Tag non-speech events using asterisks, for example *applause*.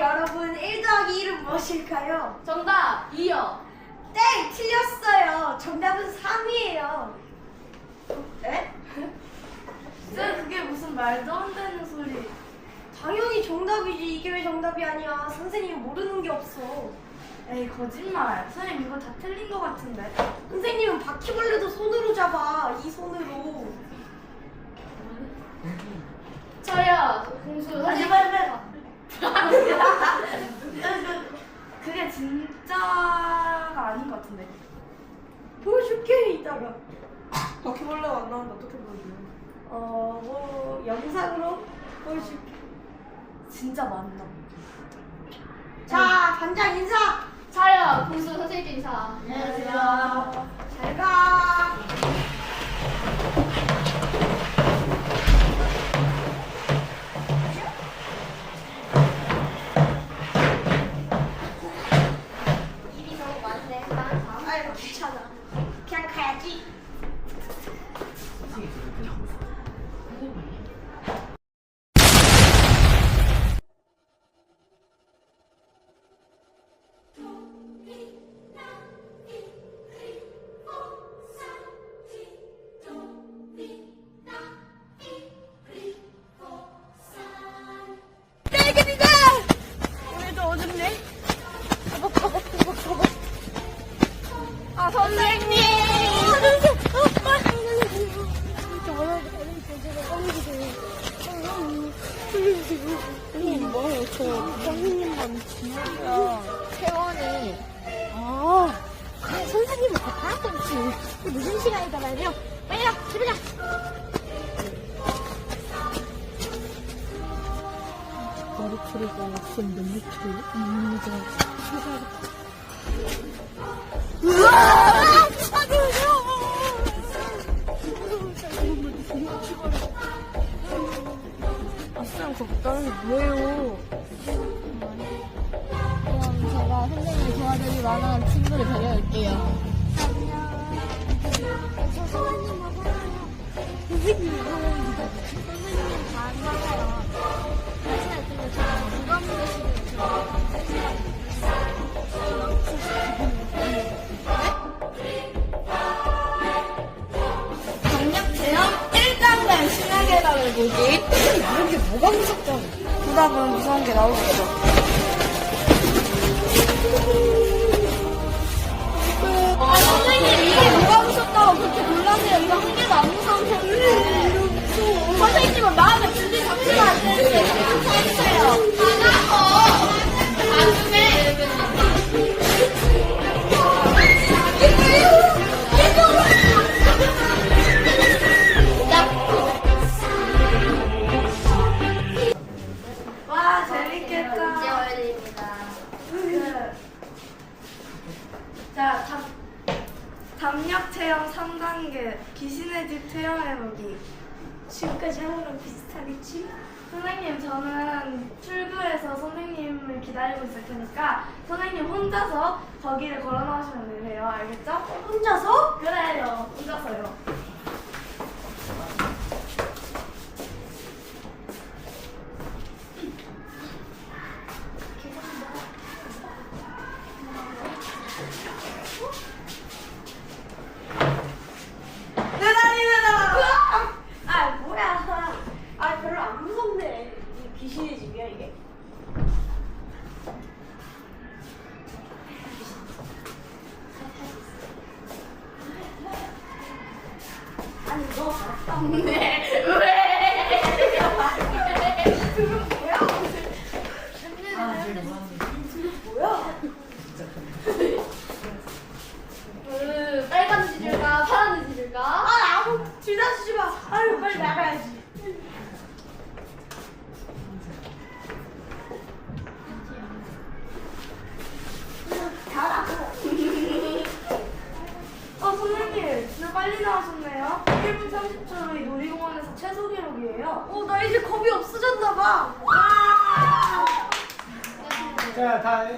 여러분 1 더하기 1은 무엇일까요? 정답 2요. 땡! 틀렸어요. 정답은 3이에요. 에? 쌤 그게 무슨 말도 안 되는 소리. 당연히 정답이지. 이게 왜 정답이 아니야? 선생님 모르는 게 없어. 에이 거짓말. 선생님 이거 다 틀린 거 같은데. 선생님은 바퀴벌레도 손으로 잡아. 이 손으로. 저요 공수 하지 선생님. 말래. *laughs* 그게 진짜가 아닌 것 같은데. 보여줄게 이따가. 바퀴벌레가 안 나오는데 어떻게 보여줘요? 어, 뭐 영상으로 보여줄게. 진짜 맞나? 자, 반장 인사. 저요 공수 선생님 인사. 잘 가. 아이고 *laughs* 저 선생님만 세원이 어 그래 선생님은 다 파악했지 무슨 시간이다 말이요. 빨리 가 집에 가 무슨 몇 미터? 음, 이제. 으아 제가 선생님을 도와드릴 만한 친구를 데려올게요. 저 선생님하고 살아요 선생님하고 선생님 다안 나가요 사실 근데 저 누가 보내시는 강력 체험 1단계 신화계단을 보기 이런 게 뭐가 무섭다고 보다 보면 무서운 게 나오겠죠 Yay! 자, 담, 담력 체험 3단계 귀신의 집 체험해보기. 지금까지 하는 거랑 비슷하겠지? 선생님, 저는 출구에서 선생님을 기다리고 있을 테니까 선생님 혼자서 거기를 걸어 나오시면 되세요. 알겠죠? 혼자서? 그래요. 혼자서요. 嗯 30초로 놀이공원에서 최소 기록이에요. 오, 나 이제 겁이 없어졌나 봐. 와! 자, 다